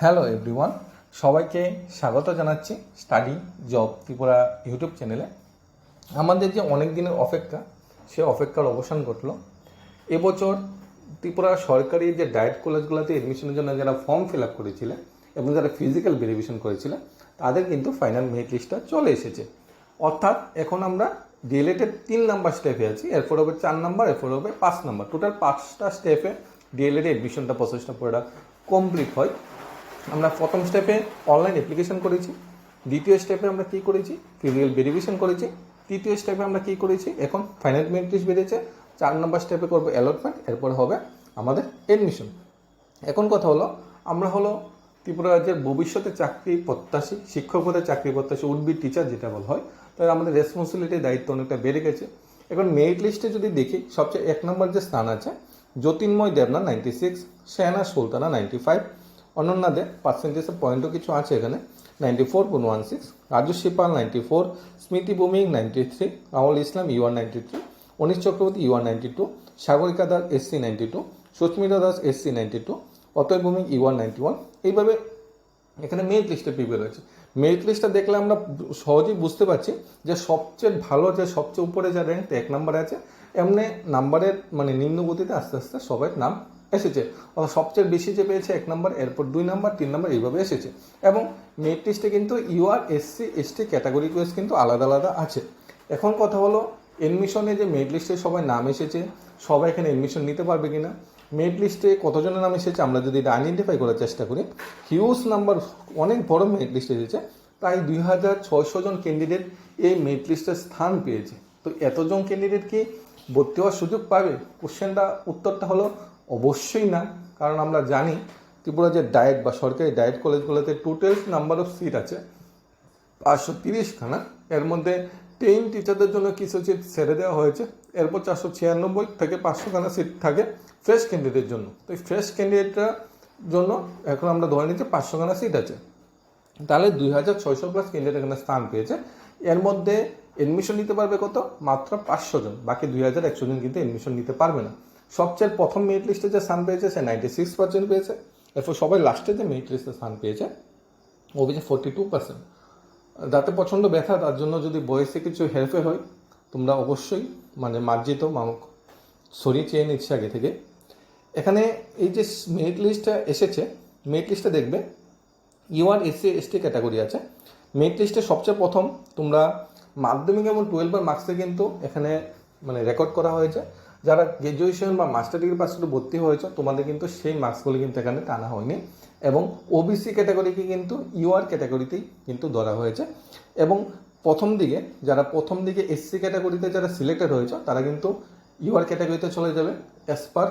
Hello everyone সবাইকে স্বাগত জানাচ্ছি স্টাডি জব ত্রিপুরা ইউটিউব চ্যানেলে আমাদের যে অনেক দিনের অপেক্ষা, সে অপেক্ষার অবসান ঘটলো। এবছর ত্রিপুরা সরকারি যে ডায়েট কলেজগুলোতে এডমিশনের জন্য যারা ফর্ম ফিল আপ করেছিলেন এবং যারা ফিজিক্যাল ভেরিফিকেশন করেছিলেন তাদের কিন্তু ফাইনাল মেরিট লিস্টটা চলে এসেছে। অর্থাৎ এখন আমরা ডিএলএটের তিন নাম্বার স্টেপে আছি। এরপর হবে চার নাম্বার এরপর হবে পাঁচ নাম্বার টোটাল পাঁচটা স্টেপে ডিএলএড এডমিশনটা প্রসেসটা পুরোটা কমপ্লিট হয়। আমরা প্রথম স্টেপে অনলাইন অ্যাপ্লিকেশন করেছি, দ্বিতীয় স্টেপে আমরা কী করেছি? ফিজিক্যাল ভেরিফিকেশন করেছি, তৃতীয় স্টেপে আমরা কী করেছি? এখন ফাইনাল মেরিট লিস্ট চার নম্বর স্টেপে করব অ্যালটমেন্ট এরপর হবে আমাদের এডমিশন এখন কথা হলো, আমরা হলো ত্রিপুরা রাজ্যের ভবিষ্যতে চাকরি প্রত্যাশী, শিক্ষক চাকরি প্রত্যাশী উডবি টিচার যেটা বলা হয় তাই আমাদের রেসপন্সিবিলিটি দায়িত্ব অনেকটা বেড়ে গেছে। এখন মেরিট লিস্টে যদি দেখি, সবচেয়ে এক নম্বর যে স্থান আছে Jyotirmoy Debnath ninety six Shehana Sultana ninety five Ananya De পার্সেন্টেজের পয়েন্টও কিছু আছে এখানে। Ninety four point one six Rajashree Pal ninety four Smriti Bhowmik ninety three Rahul Islam UR ninety three Anish Chakraborty UR ninety two Sagarika Das SC ninety two Susmita Das SC ninety two অতএব Bhowmik UR ninety one এইভাবে এখানে merit লিস্টে prepare হয়েছে। Merit লিস্টটা দেখলে আমরা সহজেই বুঝতে পারছি যে সবচেয়ে ভালো যে সবচেয়ে উপরে যা র্যাঙ্ক এক নম্বরে আছে, এমনি নাম্বারের মানে নিম্ন গতিতে আস্তে আস্তে সবাই নাম এসেছে। অর্থাৎ সবচেয়ে বেশি যে পেয়েছে এক নম্বর, এরপর দুই নম্বর, তিন নম্বর, এইভাবে এসেছে। এবং মেরিট লিস্টে কিন্তু UR SC ST category wise কিন্তু আলাদা আলাদা আছে। এখন কথা হলো এডমিশনে যে মেরিট লিস্টে সবাই নাম এসেছে, সবাই এখানে এডমিশন নিতে পারবে কিনা? মেরিট লিস্টে কতজনের নাম এসেছে আমরা যদি এটা আইডেন্টিফাই করার চেষ্টা করি হিউজ নাম্বার অনেক বড় মেরিট লিস্ট এসেছে, প্রায় দুই হাজার ছয়শো জন ক্যান্ডিডেট এই মেরিট লিস্টে স্থান পেয়েছে। তো এতজন ক্যান্ডিডেট কি ভর্তি হওয়ার সুযোগ পাবে? কোশ্চেনটা উত্তরটা হলো অবশ্যই না, কারণ আমরা জানি ত্রিপুরা যে ডায়েট বা সরকারি ডায়েট কলেজগুলোতে টোটাল নাম্বার অফ সিট আছে, পাঁচশো তিরিশখানা এর মধ্যে টেন টিচারদের জন্য কিছু সিট ছেড়ে দেওয়া হয়েছে। এরপর চারশো ছিয়ানব্বই থেকে পাঁচশোখানা সিট থাকে ফ্রেশ ক্যান্ডিডেটের জন্য। তো এই ফ্রেশ ক্যান্ডিডেটরা জন্য এখন আমরা ধরে নিচ্ছি পাঁচশোখানা সিট আছে। তাহলে দুই হাজার ছয়শো প্লাস ক্যান্ডিডেট এখানে স্থান পেয়েছে। এর মধ্যে এডমিশন নিতে পারবে কত? মাত্র পাঁচশো জন। বাকি দুই হাজার একশো জন কিন্তু এডমিশন নিতে পারবে না। সবচেয়ে প্রথম মেরিট লিস্টে যে স্থান পেয়েছে, সে নাইনটি সিক্স পার্সেন্ট পেয়েছে। এরপর সবাই লাস্টে যে মেরিট লিস্টে স্থান পেয়েছে, ও পেয়েছে ফোর্টি টু পার্সেন্ট যাতে প্রচণ্ড ব্যথা, তার জন্য যদি বয়সে কিছু হেরফের হয়, তোমরা অবশ্যই মানে মার্জিত মামক, সরিয়ে চেয়ে নিচ্ছে আগে থেকে। এখানে এই যে মেরিট লিস্টটা এসেছে মেরিট লিস্টে দেখবে ইউআর এসসি এসটি ক্যাটাগরি আছে। মেরিট লিস্টে সবচেয়ে প্রথম তোমরা মাধ্যমিক এবং টুয়েলভের মার্কসে কিন্তু এখানে মানে রেকর্ড করা হয়েছে। যারা গ্র্যাজুয়েশন বা মাস্টার ডিগ্রি পাস করে ভর্তি হয়েছে, তোমাদের কিন্তু সেই মার্কসগুলি কিন্তু এখানে টানা হয়নি। এবং ওবিসি ক্যাটাগরিকে কিন্তু ইউআর ক্যাটাগরিতেই কিন্তু ধরা হয়েছে। এবং প্রথম দিকে, যারা প্রথম দিকে এসসি ক্যাটাগরিতে যারা সিলেক্টেড হয়েছে, তারা কিন্তু ইউআর ক্যাটাগরিতে চলে যাবে as per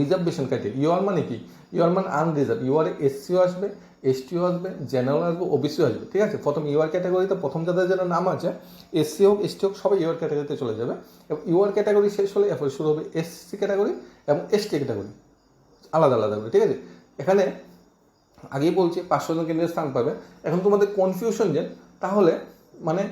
reservation criteria UR মানে কি? ইউআর মানে আনরিজার্ভ ইউআর এসসিও আসবে এসটিও আসবে জেনারেল আসবে ওবিসিও আসবে, ঠিক আছে? প্রথম ইউআর ক্যাটাগরিতে প্রথম যাদের যারা নাম আছে এসসি হোক এসটি হোক, সবাই ইউআর ক্যাটাগরিতে চলে যাবে। এবং ইউআর ক্যাটাগরি শেষ হলে এরপরে শুরু হবে এসসি ক্যাটাগরি এবং এসটি ক্যাটাগরি আলাদা আলাদা হবে, ঠিক আছে? এখানে আগেই বলছি, পাঁচশো জন কেন্দ্রের স্থান পাবে। এখন তোমাদের কনফিউশন যে, তাহলে মানে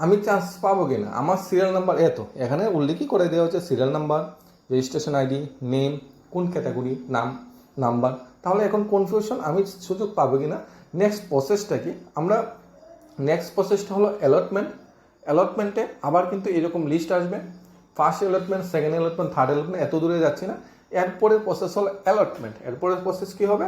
আমি চান্স পাবো কি না আমার সিরিয়াল নাম্বার এত। এখানে উল্লেখই করে দেওয়া হচ্ছে serial number registration ID name কোন ক্যাটাগরি নাম। নাম্বার। তাহলে এখন কনফিউশন আমি সুযোগ পাবো কি না নেক্সট প্রসেসটা কি? আমরা নেক্সট প্রসেসটা হলো অ্যালটমেন্ট অ্যালটমেন্টে আবার কিন্তু এরকম লিস্ট আসবে। First allotment second allotment third allotment এত দূরে যাচ্ছি না। এরপরের প্রসেস হলো অ্যালটমেন্ট এরপরের প্রসেস কী হবে?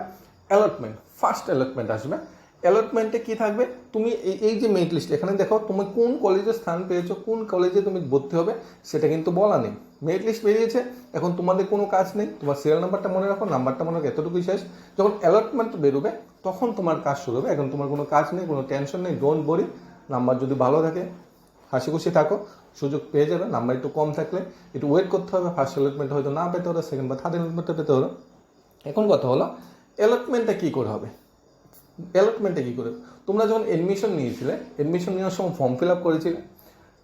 অ্যালটমেন্ট ফার্স্ট অ্যালটমেন্ট আসবে। অ্যালটমেন্টে কি থাকবে? তুমি এই যে মেরিট লিস্ট এখানে দেখো তুমি কোন কলেজে স্থান পেয়েছ, কোন কলেজে তুমি ভর্তি হবে, সেটা কিন্তু বলা নেই। মেরিট লিস্ট বেরিয়েছে, এখন তোমাদের কোনো কাজ নেই, তোমার সিরিয়াল নাম্বারটা মনে রাখো নাম্বারটা মনে রাখো, এতটুকুই শেষ। যখন অ্যালটমেন্ট বেরোবে, তখন তোমার কাজ শুরু হবে, এখন তোমার কোনো কাজ নেই, কোনো টেনশন নেই ডোন্ট বরি নাম্বার যদি ভালো থাকে হাসি খুশি থাকো, সুযোগ পেয়ে যাবে নাম্বার একটু কম থাকলে, একটু ওয়েট করতে হবে ফার্স্ট অ্যালটমেন্ট হয়তো না পেতে হলো সেকেন্ড বা থার্ড অ্যালটমেন্টটা পেতে হলো। এখন কথা হলো অ্যালটমেন্টটা কী করে হবে? অ্যালটমেন্টে কী করে? তোমরা যখন এডমিশন নিয়েছিলে এডমিশন নেওয়ার সময় ফর্ম ফিল আপ করেছিলে।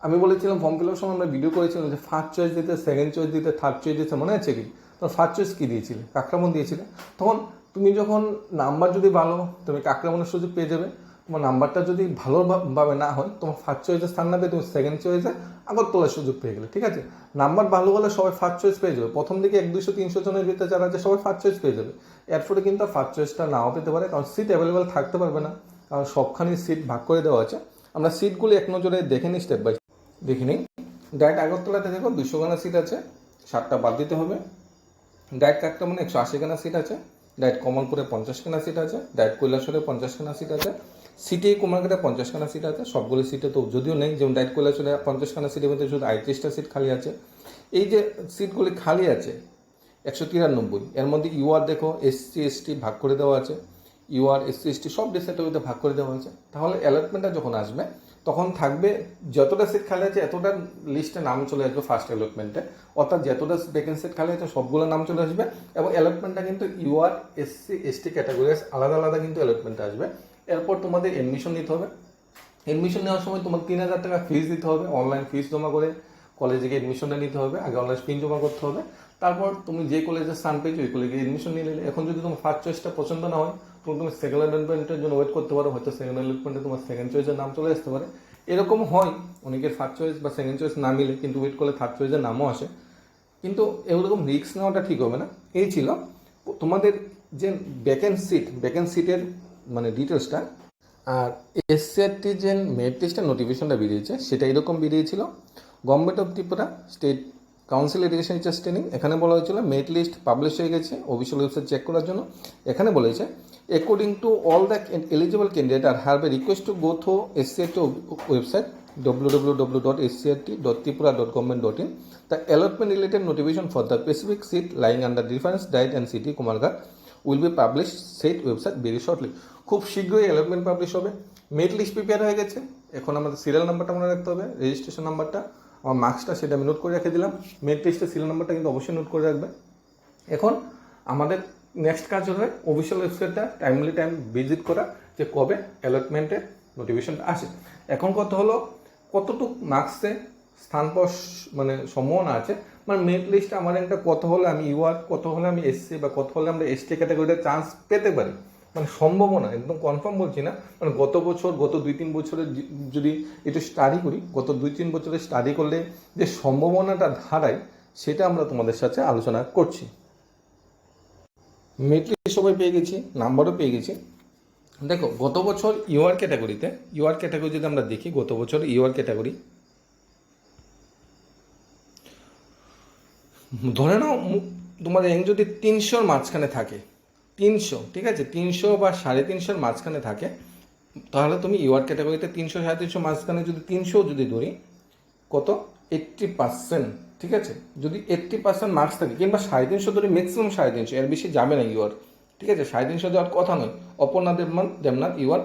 আমি বলেছিলাম ফর্ম ফিল আপ সময় আমরা ভিডিও করেছিলাম যে ফার্স্ট চয়েস দিতে সেকেন্ড চয়েস দিতে থার্ড চয়েস দিতে, মনে আছে কি? তখন ফার্স্ট চয়েস কী দিয়েছিলে? কাকরামন দিয়েছিলে। তখন তুমি যখন নাম্বার যদি ভালো, তুমি কাকরামনের সুযোগ পেয়ে যাবে। তোমার নাম্বারটা যদি ভালোভাবে না হয়, তোমার ফার্স্ট চয়েসে স্থান না পেয়ে তুমি সেকেন্ড চয়েসে আবার তোলার সুযোগ পেয়ে গেলে, ঠিক আছে? নাম্বার ভালো হলে সবাই ফার্স্ট চয়েস পেয়ে যাবে। প্রথম দিকে এক দুশো তিনশো জনের ভিতরে যারা আছে, সবাই ফার্স্ট চয়েস পেয়ে যাবে। এরপরে কিন্তু ফার্স্ট চয়েসটা নাও পেতে পারে, কারণ সিট অ্যাভেলেবেল থাকতে পারবে না। কারণ সবখানি সিট ভাগ করে দেওয়া আছে। আমরা সিটগুলি এক নজরে দেখে নিই স্টেপ বাই দেখে নিই। ডাইরেক্ট আগরতলাতে দেখো দুশো গানা সিট আছে, সাতটা বাদ দিতে হবে। ডাইরেক্ট কাটটা মানে একশো আশি গানা সিট আছে। ডাইরেক্ট কমলপুরে পঞ্চাশ খানা সিট আছে ডাইরেক্ট কৈলাসরে পঞ্চাশ খানা সিট আছে সিটে কুমারঘাটে পঞ্চাশ খানা সিট আছে, সবগুলো সিটে তো যদিও নেই, যেমন ডাইরেক্ট কৈলাসরে পঞ্চাশ খানা সিটের মধ্যে শুধু আটত্রিশটা সিট খালি আছে। এই যে সিটগুলি খালি আছে, একশো তিরানব্বই, এর মধ্যে ইউআর দেখো এসসি এসটি ভাগ করে দেওয়া আছে ইউআর এসসি এসটি সব ডিসেন্টগুলোতে ভাগ করে দেওয়া আছে। তাহলে অ্যালটমেন্টটা যখন আসবে তখন থাকবে যতটা সিট খালি আছে, এতটা লিস্টে নাম চলে আসবে ফার্স্ট অ্যালটমেন্টে অর্থাৎ যতটা ভ্যাকেন্সি সিট খালি আছে, সবগুলো নাম চলে আসবে এবং অ্যালটমেন্টটা কিন্তু ইউআর এসসি এসটি ক্যাটাগরি আলাদা আলাদা কিন্তু অ্যালটমেন্ট আসবে। এরপর তোমাদের এডমিশন নিতে হবে। এডমিশন নেওয়ার সময় তোমার তিন হাজার টাকা ফিস দিতে হবে অনলাইন ফিস জমা করে কলেজে গিয়ে এডমিশনটা নিতে হবে, আগে অনলাইন ফিন জমা করতে হবে। তারপর তুমি যে কলেজে স্থান পেয়েছ ওই কলেজে এডমিশন নিয়ে নিলে। এখন যদি তোমার ফার্স্ট চয়েসটা পছন্দ না হয়, তুমি তুমি সেকেন্ড অ্যালটমেন্টের জন্য ওয়েট করতে পারো। হয়তো সেকেন্ড অ্যালটমেন্টে তোমার সেকেন্ড চয়েসের নাম চলে আসতে পারে। এরকম হয়, অনেকের ফার্স্ট চয়েস বা সেকেন্ড চয়েস না মিলে, কিন্তু ওয়েট করলে থার্ড চয়েসের নামও আসে। কিন্তু এরকম রিস্ক নেওয়াটা ঠিক হবে না। এই ছিল তোমাদের যে ভ্যাকেন্ট সিট ভ্যাকেন্ট সিটের মানে ডিটেলসটা আর এসসিআরটি যে মেট লিস্টের নোটিফিকেশনটা বেরিয়েছে, সেটা এরকম বেরিয়েছিল। Government of Tripura state council education teachers training এখানে বলা হয়েছিল মেরিট লিস্ট পাবলিশ হয়ে গেছে অফিসিয়াল ওয়েবসাইট চেক করার জন্য। এখানে বলেছে according to all the eligible candidate are have a request to go through SCRT website www.scrt.tripura.government.in the allotment related notification for the specific seat lying under difference diet and city kumarghat will be publish set website very shortly খুব শীঘ্রই allotment publish হবে। মেট list prepare হয়ে গেছে। এখন আমাদের serial নাম্বারটা মনে রাখতে হবে রেজিস্ট্রেশন নাম্বারটা আমার মার্কসটা সেটা আমি নোট করে রেখে দিলাম। মেট লিস্টের সিরিয়াল নাম্বারটা কিন্তু অবশ্যই নোট করে রাখবে। এখন আমাদের নেক্সট কাজ হবে অফিসিয়াল ওয়েবসাইটটা টাইমলি টাইম ভিজিট করা, যে কবে অ্যালটমেন্টের নোটিফিকেশনটা আসে। এখন কত হলো কতটুক মার্কসে স্থান পাওয়ার মানে সম্ভাবনা আছে। মানে মেরিট লিস্টে আমার একটা কত হলে আমি ইউআর কত হলে আমি এসসি বা কত হলে আমরা এসটি ক্যাটাগরিতে চান্স পেতে পারি। মানে সম্ভাবনা একদম কনফার্ম বলছি না মানে গত বছর, গত দুই তিন বছরের যদি একটু স্টাডি করি, গত দুই তিন বছরের স্টাডি করলে যে সম্ভাবনাটা ধারায় সেটা আমরা তোমাদের সাথে আলোচনা করছি। মেট্রিক সবাই পেয়ে গেছি নাম্বারও পেয়ে গেছি। দেখো, গত বছর ইউআর ক্যাটাগরিতে ইউআর ক্যাটাগরি যদি আমরা দেখি, গত বছর ইউআর ক্যাটাগরি ধরে নাও তোমার র্যাঙ্ক যদি তিনশোর মাঝখানে থাকে তিনশো, ঠিক আছে? তিনশো বা সাড়ে তিনশোর মাঝখানে থাকে। তাহলে তুমি ইউআর ক্যাটাগরিতে তিনশো, সাড়ে তিনশো মাঝখানে যদি তিনশো যদি ধরি, কত? এইট্টি পার্সেন্ট, ঠিক আছে? যদি এইট্টি পার্সেন্ট মার্কস থাকে, কিংবা সাড়ে তিনশো ধরে ম্যাক্সিমাম সাড়ে তিনশো, এর বেশি যাবে না ইউআর ঠিক আছে? সাড়ে তিনশো দেওয়ার কথা নয়। Aparna দেবমান Debnath UR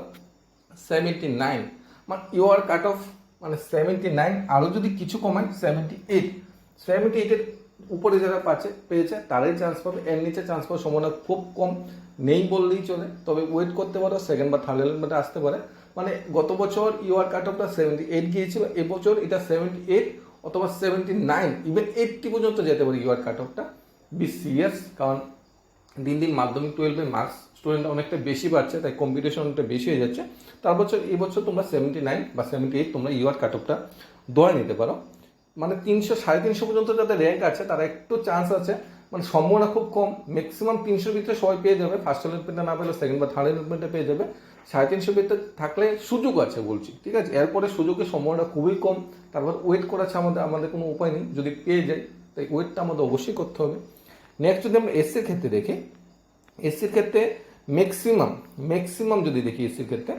seventy nine মানে ইউআর কাট অফ মানে সেভেন্টি নাইন আরও যদি কিছু কমায় সেভেন্টি এইট সেভেন্টি এইটের উপরে যারা পাচ্ছে, পেয়েছে, তারাই চান্স পাবে। এর নিচে চান্স পাওয়ার সম্ভাবনা খুব কম। নেই বললেই চলে। তবে ওয়েট করতে পারো সেকেন্ড বা থার্ড এলিমেন্টে আসতে পারে। মানে গত বছর ইউআর কাট অফটা সেভেন্টি এইট গিয়েছিল, এবছর এটা সেভেন্টি এইট অথবা সেভেন্টি নাইন ইভেন এইটটি পর্যন্ত যেতে পারে ইউআর কাট অফটা বি সিরিয়াস কারণ দিন দিন মাধ্যমিক টুয়েলভে মার্কস স্টুডেন্ট অনেকটা বেশি বাড়ছে, তাই কম্পিটিশন অনেকটা বেশি হয়ে যাচ্ছে। তার বছর এই বছর তোমরা সেভেন্টি নাইন বা সেভেন্টি এইট তোমরা ইউআর কাট অফটা দোয়া নিতে পারো। মানে তিনশো, সাড়ে তিনশো পর্যন্ত যাদের র্যাঙ্ক আছে, তারা একটু চান্স আছে মানে সম্ভাবনা খুব কম। ম্যাক্সিমাম তিনশোর ভিতরে সবাই পেয়ে যাবে। ফার্স্ট এলিমেন্টে না পেলে সেকেন্ড বা থার্ড এলিমেন্টে পেয়ে যাবে। সাড়ে তিনশোর ভিতরে থাকলে সুযোগ আছে বলছি, ঠিক আছে? এরপরে সুযোগের সম্ভাবনা খুবই কম। তারপর ওয়েট করাচ্ছে আমাদের আমাদের কোনো উপায় নেই। যদি পেয়ে যাই, তাই ওয়েটটা আমাদের অবশ্যই করতে হবে। নেক্সট যদি আমরা এসসির ক্ষেত্রে দেখি এসসির ক্ষেত্রে ম্যাক্সিমাম ম্যাক্সিমাম যদি দেখি এসসির ক্ষেত্রে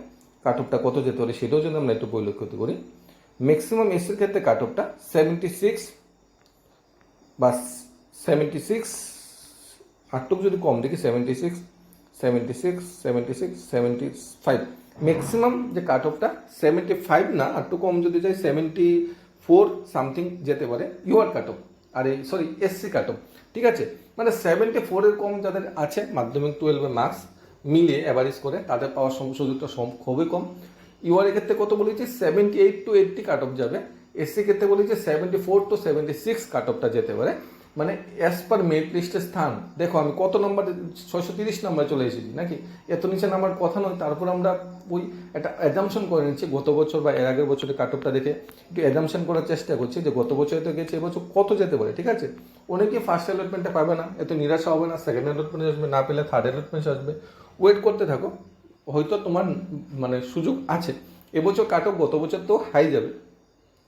কাট অফটা কত যেতে পারে, সেটাও যদি আমরা একটু পরিলক্ষিত করি। ম্যাক্সিমাম এসির ক্ষেত্রে কাট অফটা সেভেন্টি সিক্স বা সেভেন্টি সিক্স আটটুক যদি কম দেখি seventy six seventy six seventy six seventy five maximum যে কাট অফটা সেভেন্টি ফাইভ না আটটু কম যদি যায় সেভেন্টি ফোর সামথিং যেতে পারে ইউআর কাট অফ আর এই সরি এসসি কাট অফ ঠিক আছে? মানে সেভেন্টি ফোরের কম যাদের আছে, মাধ্যমিক টুয়েলভের মার্কস মিলিয়ে অ্যাভারেজ করে তাদের পাওয়ার সুযোগটা খুবই কম। ইউআর এর ক্ষেত্রে কত বলেছি? Seventy eight to eighty cut off যাবে এসসি ক্ষেত্রে বলেছি seventy four to seventy six cut অফটা যেতে পারে। মানে অ্যাজ পার মেরিট লিস্টের স্থান। দেখো, আমি কত নম্বর ছয়শো তিরিশ নম্বরে চলে এসেছি, নাকি? এত নিচে নামার কথা নয়। তারপর আমরা ওই একটা অ্যাজামশন করে নিচ্ছি, গত বছর বা এর আগের বছরের কাটপটা দেখে একটু অ্যাজামশন করার চেষ্টা করছি যে গত বছরে তো গেছে, এবছর কত যেতে পারে, ঠিক আছে? অনেকে ফার্স্ট অ্যালটমেন্টটা পাবে না, এত নিরাশা হবে না সেকেন্ড অ্যালটমেন্ট আসবে, না পেলে থার্ড অ্যালটমেন্ট আসবে। ওয়েট করতে থাকো। হয়তো তোমার মানে সুযোগ আছে। এবছর কাটক, গত বছর তো হাই যাবে।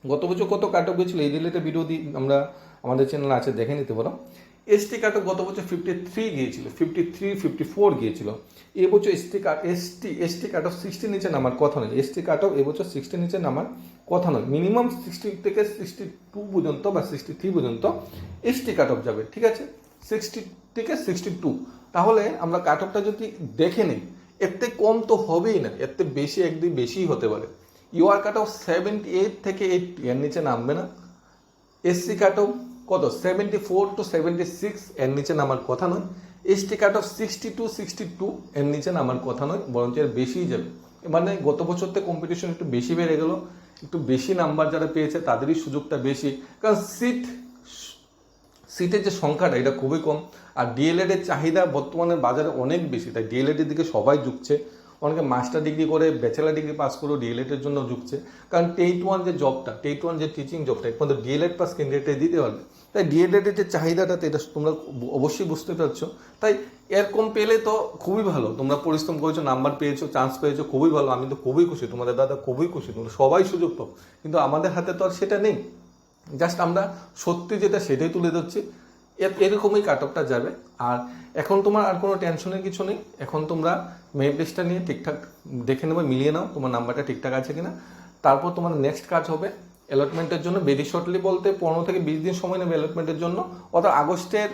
গত বছর কত কাটক গেছিল এই রিলেটেড ভিডিও দিয়ে আমরা আমাদের চ্যানেল আছে, দেখে নিতে পারো। এসটি কাটক গত বছর ফিফটি থ্রি গিয়েছিল ফিফটি থ্রি ফিফটি ফোর গিয়েছিল এবছর ST cut ST ST cut off sixty নিচে নামার কথা নয়। এসটি কাটক এবছর সিক্সটি নিচে নামার কথা নয়। মিনিমাম সিক্সটি থেকে সিক্সটি টু পর্যন্ত বা সিক্সটি থ্রি পর্যন্ত এসটি কাট অফ যাবে, ঠিক আছে? সিক্সটি থেকে সিক্সটি টু তাহলে আমরা কাট অফটা যদি দেখে নিই এতে কম তো হবেই না, এতে বেশি একদিন বেশিই হতে পারে। UR cut off seventy eight থেকে এইট এর নিচে নামবে না। এসসি কাট অফ কত? Seventy four to seventy six এর নিচে নামার কথা নয়। ST cut off sixty two sixty two এর নিচে নামার কথা নয়, বরঞ্চ এর বেশিই যাবে। মানে গত বছর থেকে কম্পিটিশন একটু বেশি বেড়ে গেল, একটু বেশি নাম্বার যারা পেয়েছে, তাদেরই সুযোগটা বেশি। কারণ সিট সিটের যে সংখ্যাটা, এটা খুবই কম। আর ডিএলএড এর চাহিদা বর্তমানে বাজারে অনেক বেশি, তাই ডিএলএড এর দিকে সবাই ঝুঁকছে। অনেকে মাস্টার ডিগ্রি করে ব্যাচেলার ডিগ্রি পাস করেও ডিএলএড এর জন্য ঝুঁকছে। কারণ টেট ওয়ান যে জবটা টেট ওয়ান যে টিচিং জবটা এখন তো ডিএলএড পাস ক্যান্ডিডেটে দিতে পারবে। তাই ডিএলএড এর যে চাহিদাটা এটা তোমরা অবশ্যই বুঝতে পারছ। তাই এরকম পেলে তো খুবই ভালো। তোমরা পরিশ্রম করেছ নাম্বার পেয়েছ চান্স পেয়েছ, খুবই ভালো। আমি তো খুবই খুশি। তোমাদের দাদা খুবই খুশি। তোমরা সবাই সুযোগ পাও। কিন্তু আমাদের হাতে তো আর সেটা নেই। জাস্ট আমরা সত্যি যেটা সেটাই তুলে ধরছি। এরকমই কাট অফটা যাবে। আর এখন তোমার আর কোনো টেনশনের কিছু নেই। এখন তোমরা মেরিট লিস্টটা নিয়ে ঠিকঠাক দেখে নেবে, মিলিয়ে নাও, তোমার নাম্বারটা ঠিকঠাক আছে কিনা। তারপর তোমার নেক্সট কাজ হবে অ্যালটমেন্টের জন্য। ভেরি শর্টলি বলতে পনেরো থেকে বিশ দিন সময় নেবে অ্যালটমেন্টের জন্য। অর্থাৎ আগস্টের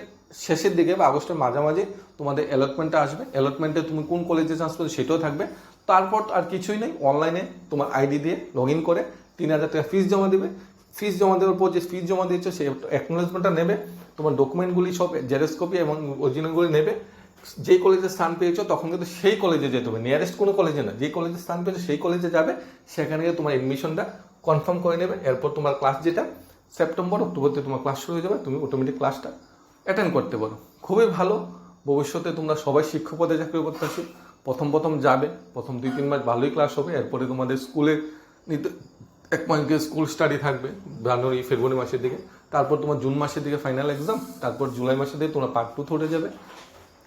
শেষের দিকে বা আগস্টের মাঝামাঝি তোমাদের অ্যালটমেন্টটা আসবে। অ্যালটমেন্টে তুমি কোন কলেজে চান্স পেলে সেটাও থাকবে। তারপর আর কিছুই নেই। অনলাইনে তোমার আইডি দিয়ে লগ ইন করে তিন হাজার টাকা ফিস জমা দেবে। ফিস জমা দেওয়ার পর যে ফিস জমা দিয়েছ, সেই অ্যাকনোলেজমেন্টটা নেবে। তোমার ডকুমেন্টগুলি সব জেরক্স কপি এবং অরিজিনালগুলি নেবে। যেই কলেজে স্থান পেয়েছ, তখন কিন্তু সেই কলেজে যেতে হবে। নিয়ারেস্ট কোনো কলেজে না। যেই কলেজে স্থান পেয়েছ, সেই কলেজে যাবে। সেখানে গিয়ে তোমার এডমিশনটা কনফার্ম করে নেবে। এরপর তোমার ক্লাস যেটা সেপ্টেম্বর অক্টোবরতে তোমার ক্লাস শুরু হয়ে যাবে। তুমি অটোমেটিক ক্লাসটা অ্যাটেন্ড করতে পারো। খুবই ভালো। ভবিষ্যতে তোমরা সবাই শিক্ষক পদে চাকরি করতে আসো। প্রথম প্রথম যাবে। প্রথম দুই তিন মাস ভালোই ক্লাস হবে। এরপরে তোমাদের স্কুলে নিতে এক গিয়ে স্কুল স্টাডি থাকবে, জানুয়ারি, ফেব্রুয়ারি মাসের দিকে। তারপর তোমার জুন মাসের দিকে ফাইনাল এক্সাম তারপর জুলাই মাসের দিকে তোমরা পার্ট টু ধরে যাবে।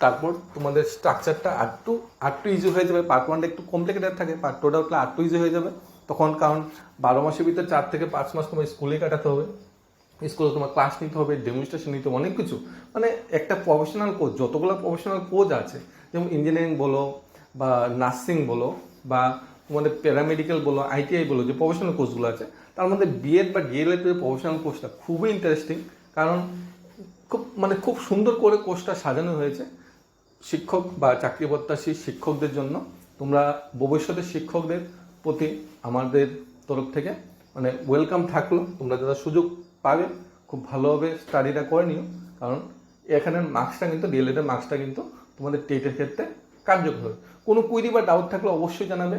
তারপর তোমাদের স্ট্রাকচারটা আরটু আরটু ইজি হয়ে যাবে। পার্ট ওয়ানটা একটু কমপ্লিকেটেড থাকে পার্ট টুটা উঠলে আরটু ইজি হয়ে যাবে। তখন কারণ বারো মাসের ভিতরে চার থেকে পাঁচ মাস তোমার স্কুলে কাটাতে হবে। স্কুলে তোমার ক্লাস নিতে হবে ডেমনস্ট্রেশন নিতে হবে, অনেক কিছু। মানে একটা প্রফেশনাল কোর্স যতগুলো প্রফেশনাল কোর্স আছে, যেমন ইঞ্জিনিয়ারিং বলো বা নার্সিং বলো বা তোমাদের প্যারামেডিক্যাল বলো আইটিআই বলো, যে প্রফেশনাল কোর্সগুলো আছে, তার মধ্যে বিএড বা ডিএলএড এর প্রফেশনাল কোর্সটা খুবই ইন্টারেস্টিং কারণ খুব মানে খুব সুন্দর করে কোর্সটা সাজানো হয়েছে। শিক্ষক বা চাকরি প্রত্যাশী শিক্ষকদের জন্য, তোমরা ভবিষ্যতের শিক্ষকদের প্রতি আমাদের তরফ থেকে মানে ওয়েলকাম থাকল, তোমরা যারা সুযোগ পাবে, খুব ভালোভাবে স্টাডিটা করে নিও, কারণ এখানের মার্কসটা কিন্তু ডিএলএড এর মার্কসটা কিন্তু তোমাদের টেটের ক্ষেত্রে কার্যকর হবে। কোনো কুইরি বা ডাউট থাকলে অবশ্যই জানাবে